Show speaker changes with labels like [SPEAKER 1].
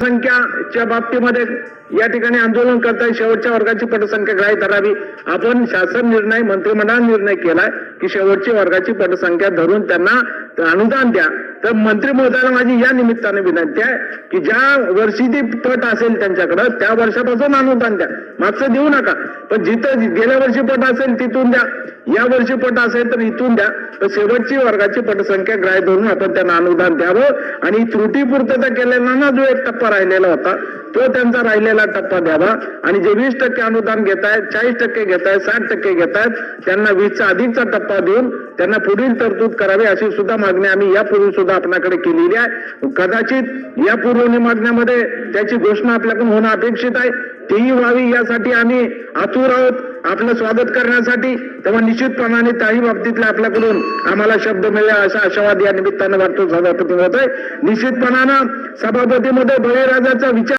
[SPEAKER 1] संख्याच्या बाबतीमध्ये या ठिकाणी आंदोलन करताय. शेवटच्या वर्गाची पटसंख्या ग्राह्य धरावी. आपण शासन निर्णय मंत्रिमंडळ निर्णय केलाय की शेवटची वर्गाची पटसंख्या धरून त्यांना अनुदान द्या. तर मंत्री महोदयाला माझी या निमित्ताने विनंती आहे की ज्या वर्षी ती पट असेल त्यांच्याकडं त्या वर्षापासून अनुदान द्या. मागचं देऊ नका. पण जिथं गेल्या वर्षी पट असेल तिथून द्या. या वर्षी पट असेल तर इथून द्या. तर शेवटची वर्गाची पटसंख्या ग्राह्य धरून आपण त्यांना अनुदान द्यावं. आणि त्रुटी पूर्तता केलेला जो एक टप्पा राहिलेला होता तो त्यांचा राहिलेला टप्पा द्यावा. आणि जे वीस टक्के अनुदान घेत आहेत चाळीस टक्के घेत आहेत साठ टक्के घेत आहेत त्यांना वीसचा अधिकचा टप्पा देऊन त्यांना पुढील तरतूद करावी अशी सुद्धा मागणी आम्ही यापूर्वी सुद्धा आपल्याकडे केलेली आहे. कदाचित या पूर्व मागण्यामध्ये त्याची घोषणा आपल्याकडून होणं अपेक्षित आहे. तेही व्हावी यासाठी आम्ही आतुर आहोत आपलं स्वागत करण्यासाठी. तेव्हा निश्चितप्रमाणे त्याही बाबतीतल्या आपल्याकडून आम्हाला शब्द मिळेल असा आशावाद या निमित्तानं वाटतो. सभापती होत आहे निश्चितपणानं सभापतीमध्ये बळीराजाचा विचार